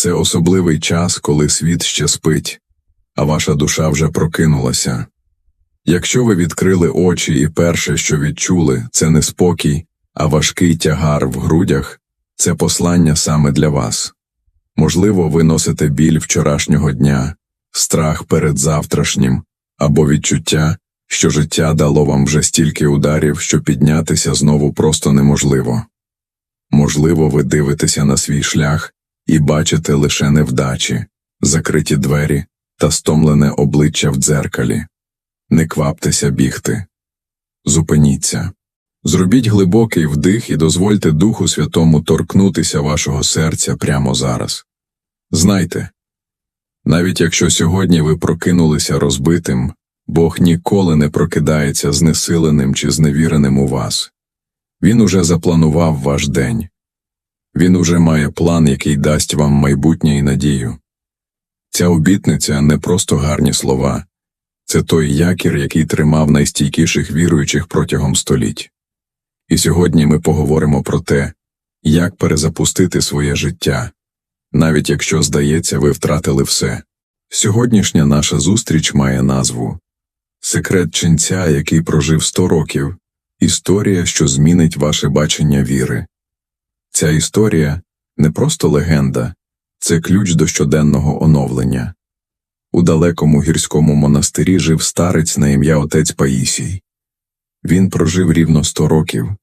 Це особливий час, коли світ ще спить, а ваша душа вже прокинулася. Якщо ви відкрили очі і перше, що відчули, це не спокій, а важкий тягар в грудях, це послання саме для вас. Можливо, ви носите біль вчорашнього дня, страх перед завтрашнім або відчуття, що життя дало вам вже стільки ударів, що піднятися знову просто неможливо. Можливо, ви дивитеся на свій шлях і бачите лише невдачі, закриті двері та стомлене обличчя в дзеркалі. Не кваптеся бігти. Зупиніться. Зробіть глибокий вдих і дозвольте Духу Святому торкнутися вашого серця прямо зараз. Знайте, навіть якщо сьогодні ви прокинулися розбитим, Бог ніколи не прокидається знесиленим чи зневіреним у вас. Він уже запланував ваш день. Він уже має план, який дасть вам майбутнє і надію. Ця обітниця не просто гарні слова, це той якір, який тримав найстійкіших віруючих протягом століть. І сьогодні ми поговоримо про те, як перезапустити своє життя, навіть якщо, здається, ви втратили все. Сьогоднішня наша зустріч має назву Секрет ченця, який прожив сто років, історія, що змінить ваше бачення віри. Ця історія не просто легенда, це ключ до щоденного оновлення. У далекому гірському монастирі жив старець на ім'я отець Паїсій. Він прожив рівно сто років,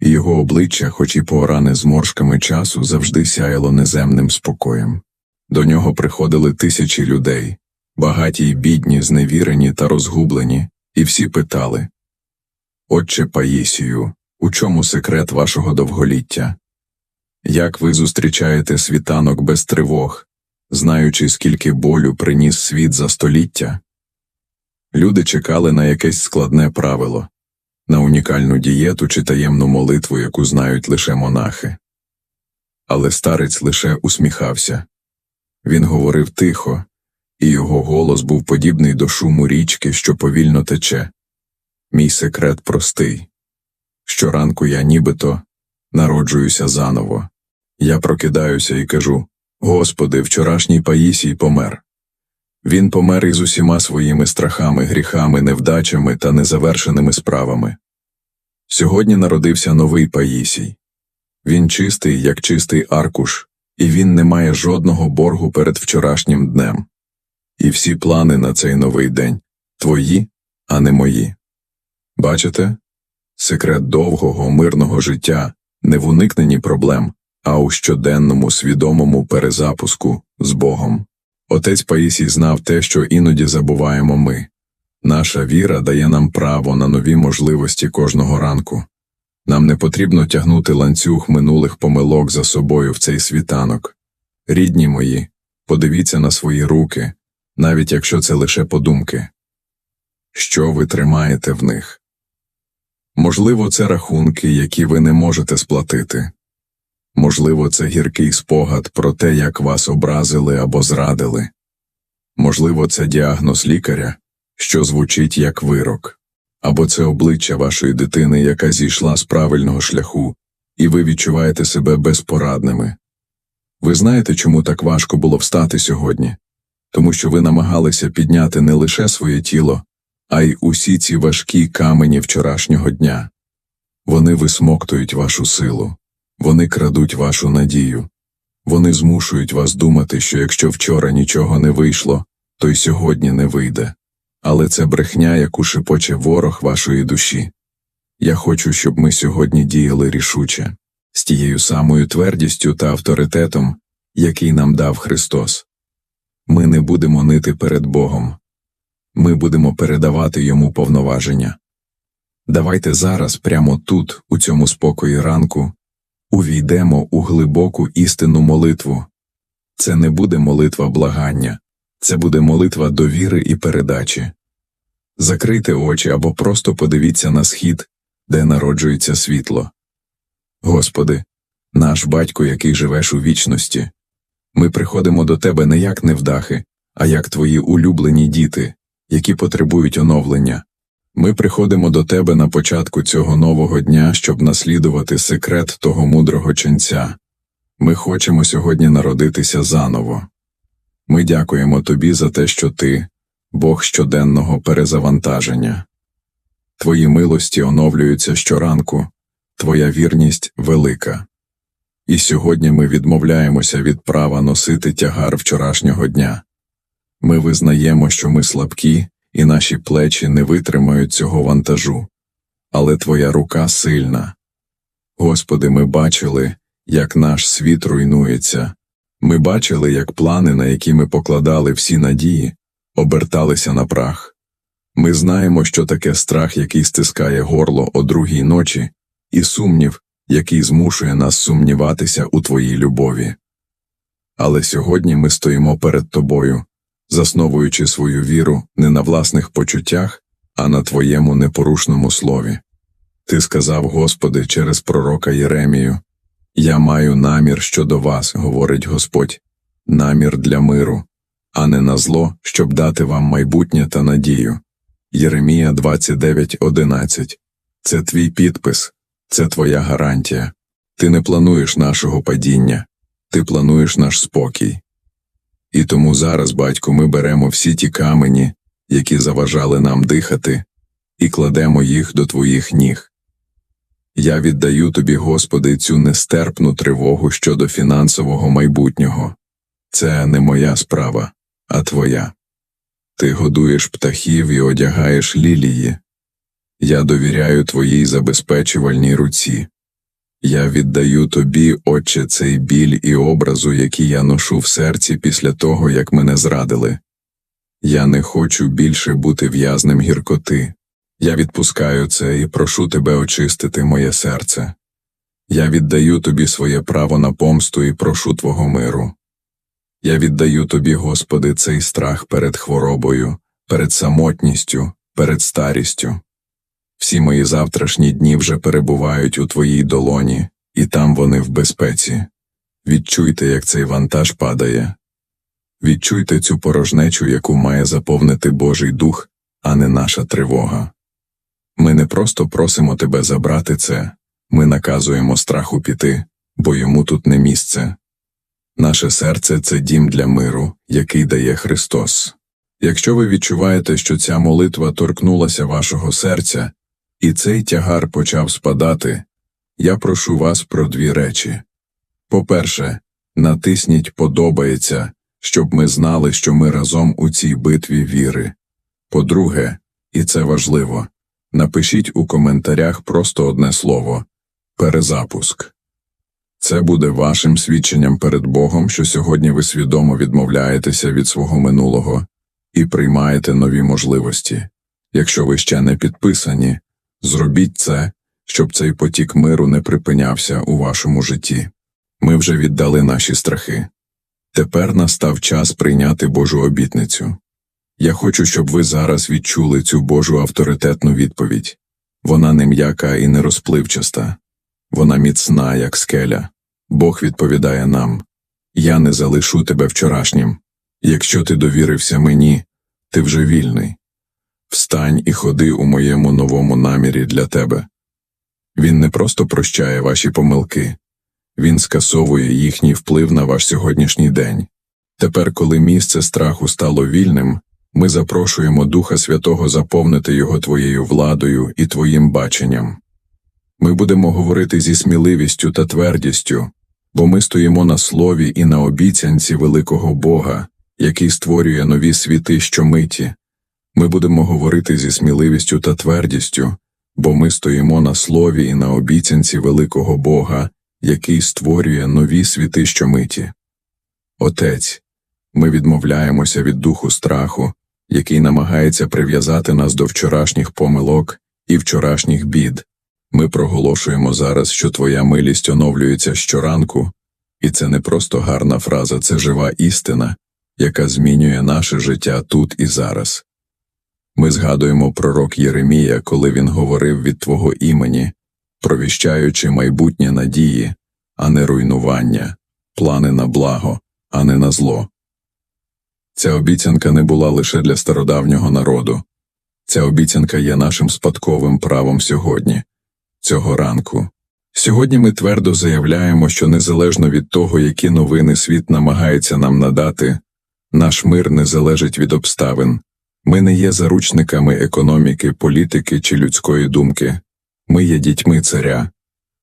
і його обличчя, хоч і пооране зморшками часу, завжди сяяло неземним спокоєм. До нього приходили тисячі людей, багаті й бідні, зневірені та розгублені, і всі питали Отче Паїсію, у чому секрет вашого довголіття? Як ви зустрічаєте світанок без тривог, знаючи, скільки болю приніс світ за століття? Люди чекали на якесь складне правило, на унікальну дієту чи таємну молитву, яку знають лише монахи. Але старець лише усміхався. Він говорив тихо, і його голос був подібний до шуму річки, що повільно тече. Мій секрет простий. Щоранку я нібито народжуюся заново. Я прокидаюся і кажу Господи, вчорашній Паїсій помер. Він помер із усіма своїми страхами, гріхами, невдачами та незавершеними справами. Сьогодні народився новий Паїсій. Він чистий, як чистий аркуш, і він не має жодного боргу перед вчорашнім днем. І всі плани на цей новий день твої, а не мої. Бачите? Секрет довгого, мирного життя не в уникненні проблем, а у щоденному свідомому перезапуску з Богом. Отець Паїсій знав те, що іноді забуваємо ми. Наша віра дає нам право на нові можливості кожного ранку. Нам не потрібно тягнути ланцюг минулих помилок за собою в цей світанок. Рідні мої, подивіться на свої руки, навіть якщо це лише подумки. Що ви тримаєте в них? Можливо, це рахунки, які ви не можете сплатити. Можливо, це гіркий спогад про те, як вас образили або зрадили. Можливо, це діагноз лікаря, що звучить як вирок, або це обличчя вашої дитини, яка зійшла з правильного шляху, і ви відчуваєте себе безпорадними. Ви знаєте, чому так важко було встати сьогодні? Тому що ви намагалися підняти не лише своє тіло, а й усі ці важкі камені вчорашнього дня. Вони висмоктують вашу силу, вони крадуть вашу надію, вони змушують вас думати, що якщо вчора нічого не вийшло, то й сьогодні не вийде. Але це брехня, яку шепоче ворог вашої душі. Я хочу, щоб ми сьогодні діяли рішуче, з тією самою твердістю та авторитетом, який нам дав Христос. Ми не будемо нити перед Богом, ми будемо передавати йому повноваження. Давайте зараз, прямо тут, у цьому спокої ранку, увійдемо у глибоку істинну молитву. Це не буде молитва благання, це буде молитва довіри і передачі. Закрийте очі або просто подивіться на схід, де народжується світло. Господи, наш батько, який живеш у вічності, ми приходимо до Тебе не як невдахи, а як Твої улюблені діти, які потребують оновлення. Ми приходимо до Тебе на початку цього нового дня, щоб наслідувати секрет того мудрого ченця. Ми хочемо сьогодні народитися заново. Ми дякуємо тобі за те, що ти Бог щоденного перезавантаження. Твої милості оновлюються щоранку, твоя вірність велика. І сьогодні ми відмовляємося від права носити тягар вчорашнього дня. Ми визнаємо, що ми слабкі, і наші плечі не витримають цього вантажу, але Твоя рука сильна. Господи, ми бачили, як наш світ руйнується. Ми бачили, як плани, на які ми покладали всі надії, оберталися на прах. Ми знаємо, що таке страх, який стискає горло о другій ночі, і сумнів, який змушує нас сумніватися у Твоїй любові. Але сьогодні ми стоїмо перед Тобою, засновуючи свою віру не на власних почуттях, а на Твоєму непорушному слові. Ти сказав, Господи, через пророка Єремію, Я маю намір щодо вас, говорить Господь, намір для миру, а не на зло, щоб дати вам майбутнє та надію. Єремія 29.11 Це твій підпис, це твоя гарантія. Ти не плануєш нашого падіння, ти плануєш наш спокій. І тому зараз, батько, ми беремо всі ті камені, які заважали нам дихати, і кладемо їх до твоїх ніг. Я віддаю тобі, Господи, цю нестерпну тривогу щодо фінансового майбутнього. Це не моя справа, а твоя. Ти годуєш птахів і одягаєш лілії. Я довіряю твоїй забезпечувальній руці. Я віддаю тобі, Отче, цей біль і образу, які я ношу в серці після того, як мене зрадили. Я не хочу більше бути в'язнем гіркоти. Я відпускаю це і прошу тебе очистити моє серце. Я віддаю тобі своє право на помсту і прошу твого миру. Я віддаю тобі, Господи, цей страх перед хворобою, перед самотністю, перед старістю. Всі мої завтрашні дні вже перебувають у твоїй долоні, і там вони в безпеці. Відчуйте, як цей вантаж падає. Відчуйте цю порожнечу, яку має заповнити Божий дух, а не наша тривога. Ми не просто просимо тебе забрати це, ми наказуємо страху піти, бо йому тут не місце. Наше серце це дім для миру, який дає Христос. Якщо ви відчуваєте, що ця молитва торкнулася вашого серця, і цей тягар почав спадати, я прошу вас про дві речі. По-перше, натисніть подобається, щоб ми знали, що ми разом у цій битві віри. По-друге, і це важливо, напишіть у коментарях просто одне слово перезапуск. Це буде вашим свідченням перед Богом, що сьогодні ви свідомо відмовляєтеся від свого минулого і приймаєте нові можливості. Якщо ви ще не підписані, зробіть це, щоб цей потік миру не припинявся у вашому житті. Ми вже віддали наші страхи. Тепер настав час прийняти Божу обітницю. Я хочу, щоб ви зараз відчули цю Божу авторитетну відповідь вона не м'яка і не розпливчаста, вона міцна, як скеля. Бог відповідає нам Я не залишу тебе вчорашнім. Якщо ти довірився мені, ти вже вільний. Встань і ходи у моєму новому намірі для тебе. Він не просто прощає ваші помилки, він скасовує їхній вплив на ваш сьогоднішній день. Тепер, коли місце страху стало вільним, ми запрошуємо Духа Святого заповнити його твоєю владою і твоїм баченням. Ми будемо говорити зі сміливістю та твердістю, бо ми стоїмо на слові і на обіцянці великого Бога, який створює нові світи щомиті. Ми будемо говорити зі сміливістю та твердістю, бо ми стоїмо на слові і на обіцянці великого Бога, який створює нові світи щомиті. Отець, ми відмовляємося від духу страху, який намагається прив'язати нас до вчорашніх помилок і вчорашніх бід. Ми проголошуємо зараз, що Твоя милість оновлюється щоранку, і це не просто гарна фраза, це жива істина, яка змінює наше життя тут і зараз. Ми згадуємо пророк Єремія, коли він говорив від Твого імені, провіщаючи майбутнє надії, а не руйнування, плани на благо, а не на зло. Ця обіцянка не була лише для стародавнього народу, ця обіцянка є нашим спадковим правом сьогодні, цього ранку. Сьогодні ми твердо заявляємо, що незалежно від того, які новини світ намагається нам надати, наш мир не залежить від обставин. Ми не є заручниками економіки, політики чи людської думки. Ми є дітьми царя.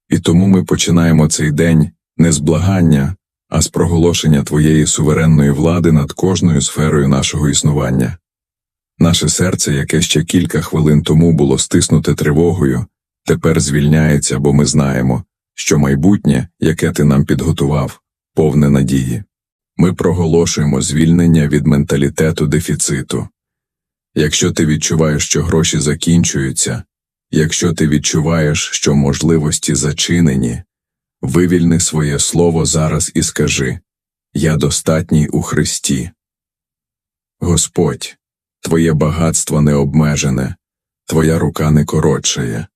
І тому ми починаємо цей день не з благання, а з проголошення твоєї суверенної влади над кожною сферою нашого існування. Наше серце, яке ще кілька хвилин тому було стиснуте тривогою, тепер звільняється, бо ми знаємо, що майбутнє, яке ти нам підготував, повне надії. Ми проголошуємо звільнення від менталітету дефіциту. Якщо ти відчуваєш, що гроші закінчуються, якщо ти відчуваєш, що можливості зачинені, вивільни своє слово зараз і скажи Я достатній у Христі. Господь, Твоє багатство не обмежене, Твоя рука не коротшає.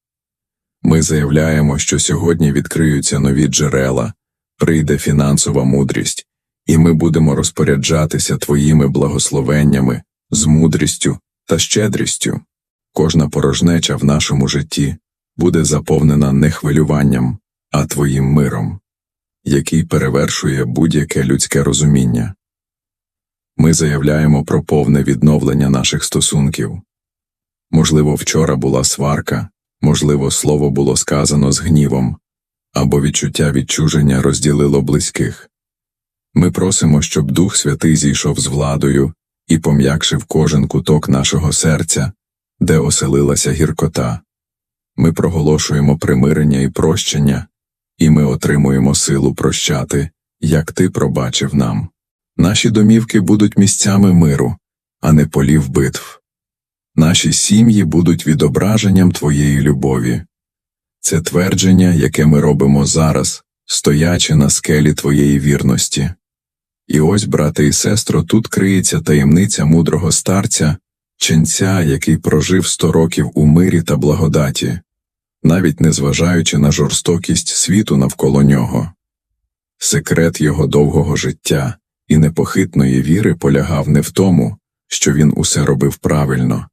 Ми заявляємо, що сьогодні відкриються нові джерела, прийде фінансова мудрість, і ми будемо розпоряджатися Твоїми благословеннями з мудрістю та щедрістю. Кожна порожнеча в нашому житті буде заповнена не хвилюванням, а Твоїм миром, який перевершує будь-яке людське розуміння. Ми заявляємо про повне відновлення наших стосунків. Можливо, вчора була сварка, можливо, слово було сказано з гнівом, або відчуття відчуження розділило близьких. Ми просимо, щоб Дух Святий зійшов з владою і пом'якшив кожен куток нашого серця, де оселилася гіркота. Ми проголошуємо примирення і прощення, і ми отримуємо силу прощати, як ти пробачив нам. Наші домівки будуть місцями миру, а не полів битв. Наші сім'ї будуть відображенням Твоєї любові. Це твердження, яке ми робимо зараз, стоячи на скелі Твоєї вірності. І ось, брате і сестро, тут криється таємниця мудрого старця, ченця, який прожив сто років у мирі та благодаті, навіть незважаючи на жорстокість світу навколо нього. Секрет його довгого життя і непохитної віри полягав не в тому, що він усе робив правильно,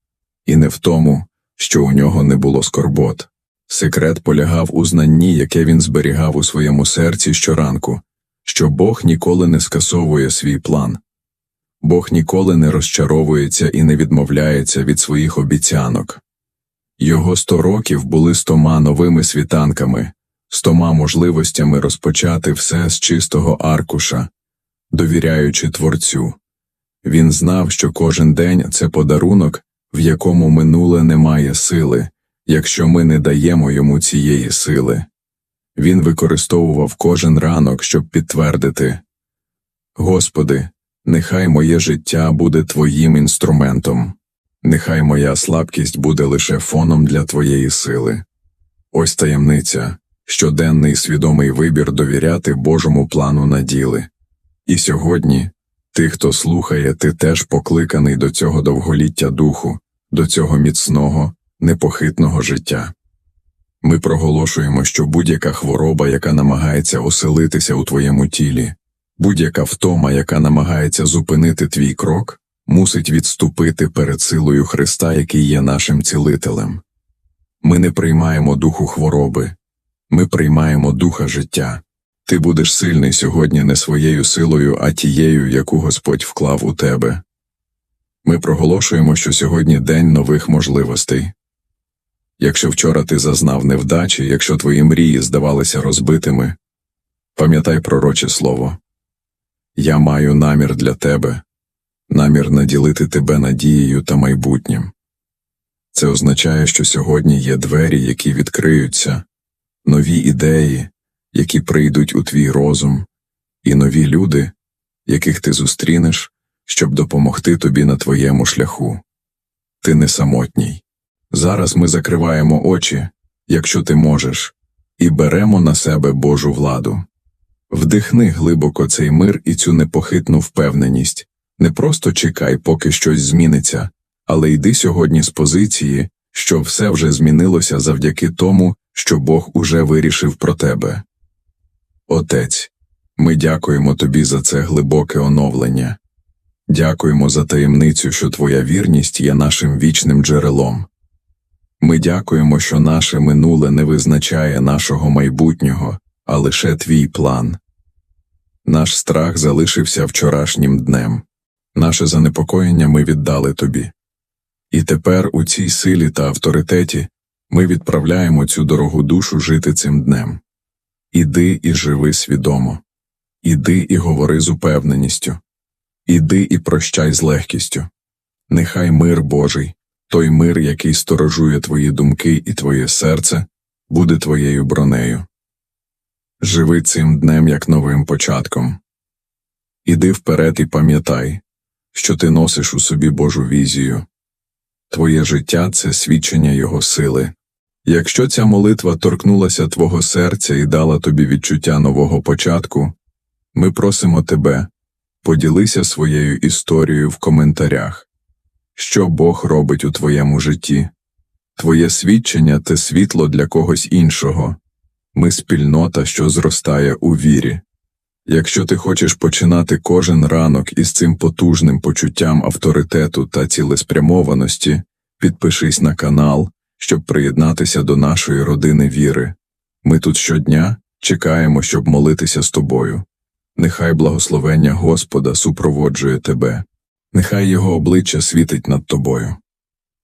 і не в тому, що у нього не було скорбот. Секрет полягав у знанні, яке він зберігав у своєму серці щоранку, що Бог ніколи не скасовує свій план, Бог ніколи не розчаровується і не відмовляється від своїх обіцянок. Його сто років були стома новими світанками, стома можливостями розпочати все з чистого аркуша, довіряючи Творцю. Він знав, що кожен день це подарунок, в якому минуле не має сили, якщо ми не даємо йому цієї сили. Він використовував кожен ранок, щоб підтвердити Господи, нехай моє життя буде Твоїм інструментом, нехай моя слабкість буде лише фоном для Твоєї сили. Ось таємниця, щоденний свідомий вибір довіряти Божому плану на діли. І сьогодні ти, хто слухає, ти теж покликаний до цього довголіття духу, до цього міцного, непохитного життя. Ми проголошуємо, що будь-яка хвороба, яка намагається оселитися у твоєму тілі, будь-яка втома, яка намагається зупинити твій крок, мусить відступити перед силою Христа, який є нашим цілителем. Ми не приймаємо духу хвороби, ми приймаємо духа життя. Ти будеш сильний сьогодні не своєю силою, а тією, яку Господь вклав у тебе. Ми проголошуємо, що сьогодні день нових можливостей. Якщо вчора ти зазнав невдачі, якщо твої мрії здавалися розбитими, пам'ятай пророче слово Я маю намір для тебе, намір наділити тебе надією та майбутнім. Це означає, що сьогодні є двері, які відкриються, нові ідеї, які прийдуть у твій розум, і нові люди, яких ти зустрінеш, щоб допомогти тобі на твоєму шляху. Ти не самотній. Зараз ми закриваємо очі, якщо ти можеш, і беремо на себе Божу владу. Вдихни глибоко цей мир і цю непохитну впевненість, не просто чекай, поки щось зміниться, але йди сьогодні з позиції, що все вже змінилося завдяки тому, що Бог уже вирішив про тебе. Отець, ми дякуємо тобі за це глибоке оновлення. Дякуємо за таємницю, що твоя вірність є нашим вічним джерелом. Ми дякуємо, що наше минуле не визначає нашого майбутнього, а лише твій план. Наш страх залишився вчорашнім днем, наше занепокоєння ми віддали тобі. І тепер у цій силі та авторитеті ми відправляємо цю дорогу душу жити цим днем. Іди і живи свідомо, іди і говори з упевненістю, іди і прощай з легкістю. Нехай мир Божий, той мир, який сторожує твої думки і твоє серце, буде твоєю бронею. Живи цим днем як новим початком. Іди вперед і пам'ятай, що ти носиш у собі Божу візію. Твоє життя це свідчення Його сили. Якщо ця молитва торкнулася твого серця і дала тобі відчуття нового початку, ми просимо тебе, поділися своєю історією в коментарях. Що Бог робить у твоєму житті? Твоє свідчення те світло для когось іншого. Ми спільнота, що зростає у вірі. Якщо ти хочеш починати кожен ранок із цим потужним почуттям авторитету та цілеспрямованості, підпишись на канал, щоб приєднатися до нашої родини віри. Ми тут щодня чекаємо, щоб молитися з тобою. Нехай благословення Господа супроводжує тебе, нехай Його обличчя світить над тобою.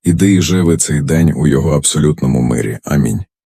Іди і живи цей день у Його абсолютному мирі. Амінь.